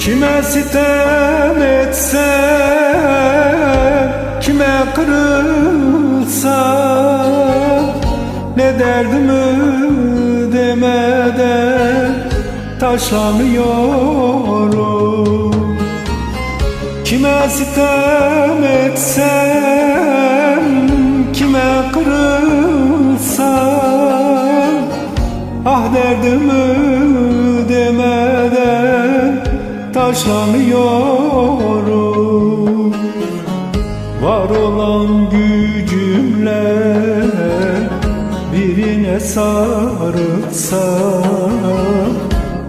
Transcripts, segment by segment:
Kime sitem etsem Kime kırılsam Ne derdimi demeden Taşlanıyorum Kime sitem etsem derdimi demeden taşlanıyorum Var olan gücümle birine sarılsam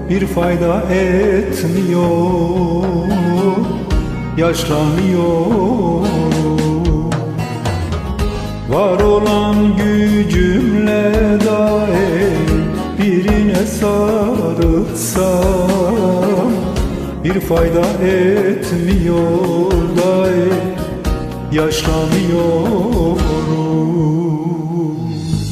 Bir fayda etmiyor, yaşlanıyorum. Var olan gücümle birine sarılsam Bir fayda etmiyor daim yaşlanıyorum